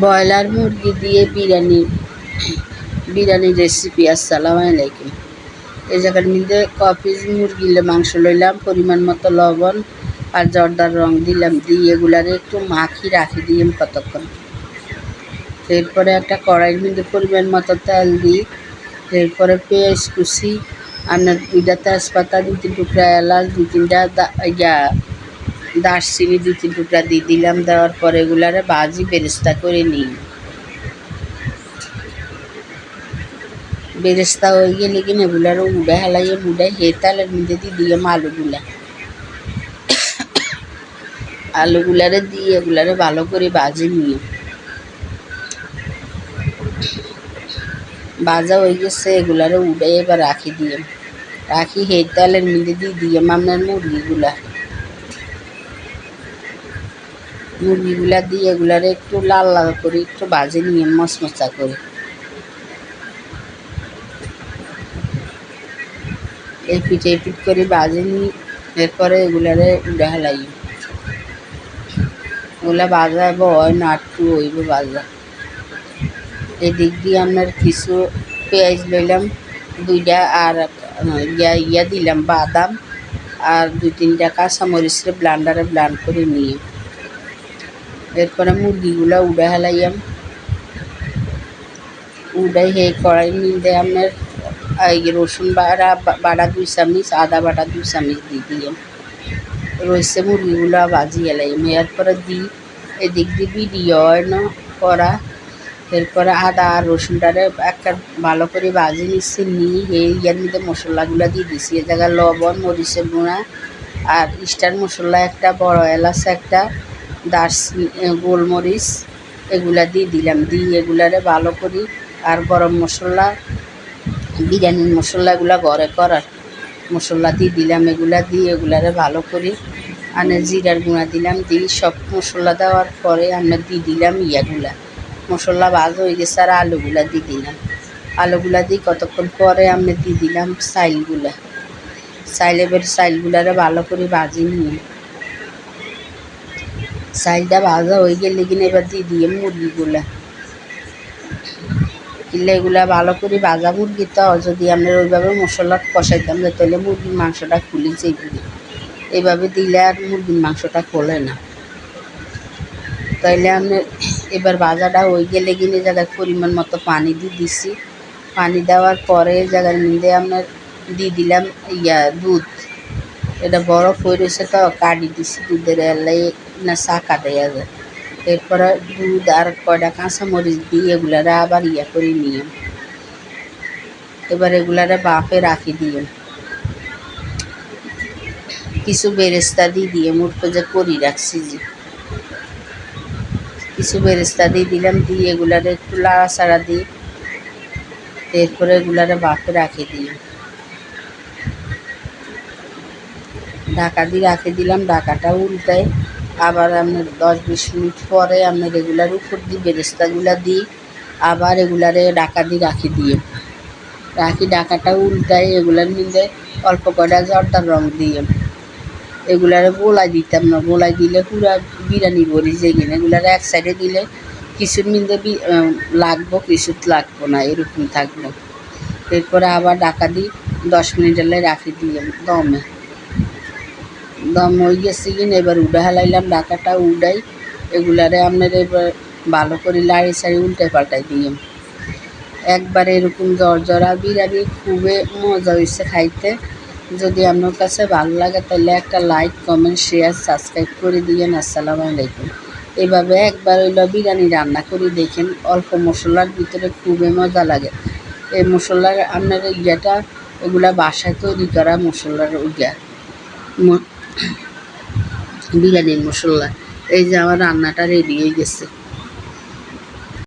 Broiler মুরগি দিয়ে biryani biryani recipe আসসালামু আলাইকুম। এই জায়গার মধ্যে কপিস মুরগির মাংস লইলাম, পরিমাণ মতো লবণ আর জর্দার রং দিলাম দিয়ে এগুলারে একটু মাখি রাখি দিলাম কতক্ষণ। এরপরে একটা কড়াইয়ের মধ্যে পরিমাণ মতো তেল দিই, এরপরে পেঁয়াজ কুচি আপনার দুইটা তেজপাতা দুই তিন টুকরা এলাচ, দুই তিনটা দা- ইয়া দারচিনি দুই তিন টুকরা দিয়ে দিলাম, দেওয়ার পরে এগুলারে বাজি বেরেস্তা করে নিই। বেরেস্তা হয়ে গেলে কিনা এগুলারে উড়ে হেলাইয়ে মুড়ে, হে তেলের মধ্যে দিয়ে দিলাম আলুগুলা। আলুগুলারে দিয়ে এগুলারে ভালো করে ভাজি নিয়ে ভাজা হয়ে গেছে, এগুলারে উড়ে এবার রাখি দিয়ে। রাখি হে তেলের মধ্যে দিয়ে দিয়ে আপনার মুরগিগুলা। মুরগিগুলা দিয়ে এগুলারে একটু লাল লাল করে, একটু ভাজে নিয়ে মশমশা করে। এই পিঠে পিঠ করে ভাজে নিই এরপরে এগুলারে উড়ে হেলাই। ওগুলা ভাজা হয় না একটু হইব ভাজা এদিক দিয়ে আপনার কিছু পেঁয়াজ লইলাম, দুইটা আর ইয়া ইয়া দিলাম বাদাম, আর দুই তিনটা কাঁচামরিচরে ব্লান্ডারে ব্লান্ড করে নিয়ে। এরপরে মুরগিগুলো উড়ে হেলাইয়াম। উড়াই হে কড়াই আপনার এই রসুন বাড়া বাড়া দুই চামিচ, আদা বাটা দুই চামিচ দিয়ে দিলাম। রয়েছে মুরগিগুলো ভাজি এলাইম এরপরে দিই এদিক দিয়ে ভিডিও করা। এরপরে আদা আর রসুনটারে একটা ভালো করে ভাজি নিচ্ছি, নিয়ে এই ইয়ার মধ্যে মশলাগুলো দিয়ে দিছি। এ জায়গায় লবণ, মরিচের গুঁড়া আর স্টার মশলা, একটা বড় এলাচ, একটা দারচিনি গোলমরিচ এগুলা দিয়ে দিলাম। দিয়ে এগুলারে ভালো করি আর গরম মশলা বিরিয়ানির মশলাগুলা ঘরে করার মশলা দিয়ে দিলাম। এগুলা দিয়ে এগুলারে ভালো করি আনে, জিরার গুঁড়া দিলাম, দিয়ে সব মশলা দেওয়ার পরে আমরা দিয়ে দিলাম ইয়াগুলা। মশলা ভাজা হয়ে গেছে আর আলুগুলা দিয়ে দিলাম। আলুগুলা দিয়ে কতক্ষণ পরে আমরা দিয়ে দিলাম, চাইলগুলা। চাইল এবার চাইলগুলারে ভালো করে ভাজি নিয়ে চাইলটা ভাজা হয়ে গেলে কিনা এবার দিয়ে দিয়ে মুরগিগুলা কিনলে এগুলা ভালো করে ভাজা মুরগি তো যদি আমরা ওইভাবে মশলা কষাইতাম তাহলে মুরগির মাংসটা খুলে যেগুলি এইভাবে দিলে আর মুরগির মাংসটা খোলে না তাইলে আমি এবার ভাজাটা হয়ে গেলে কিনে জায়গায় পরিমাণ মতো পানি দিয়ে দিছি পানি দেওয়ার পরে জায়গার মধ্যে আপনার দিয়ে দিলাম ইয়া দুধ এটা বরফ হয়ে রয়েছে তো কাটি দিছি দুধের এলাই না চা কাটাইয়া যায় এরপরে দুধ আর কয়টা কাঁচামরিচ দিয়ে এগুলারে আবার ইয়া করে নিয়ে এবার এগুলারে বাপে রাখি দিয়ে কিছু বেরেস্তা দিয়ে দিয়ে মুরতো যে করি রাখছি যে কিছু বেরেস্তা দিয়ে দিলাম দিয়ে এগুলারে একটু লাড়াচাড়া দিই এরপরে এগুলারে বাপে রাখি দিই ঢাকা দিয়ে রাখে দিলাম ঢাকাটা উল্টায় আবার আপনার দশ বিশ মিনিট পরে আপনার রেগুলার উপর দিই, বেরেস্তাগুলা দিই, আবার এগুলারে ডাকা দিই রাখি দিয়ে। রাখি ডাকাটা উল্টায় এগুলার মধ্যে অল্প কয়টা জর্দার রং দিয়ে। এগুলারে গোলাই দিতাম না গোলাই দিলে পুরা বিরিয়ানি ভরি যে কিনা। এগুলারে এক সাইডে দিলে কিছুর মধ্যে লাগবো কিছুত লাগবো না, এরকম থাকব। এরপরে আবার ডাকা দিই দশ মিনিট হলে রাখি দিয়ে দমে। দম হয়ে গেছে কিনা এবার উডা হালাইলাম ঢাকাটা উডাই এগুলারে আপনার এবার ভালো করে লাড়ি সাড়ি উল্টে পাল্টাই দিয়ে একবার এরকম জ্বর জর্জরা বিরিয়ানি খুবই মজা হয়েছে খাইতে। যদি আপনার কাছে ভালো লাগে তাহলে একটা লাইক কমেন্ট শেয়ার সাবস্ক্রাইব করে দিয়েন। আসসালামু আলাইকুম। এভাবে একবার হইল বিরিয়ানি রান্না করে দেখেন, অল্প মশলার ভিতরে খুবই মজা লাগে। এই মশলার, আপনার ইয়েটা, এগুলা বাসায় তৈরি করা মশলার ইয়া বিরিয়ানির মশলা। এই যে আমার রান্নাটা রেডি হয়ে গেছে।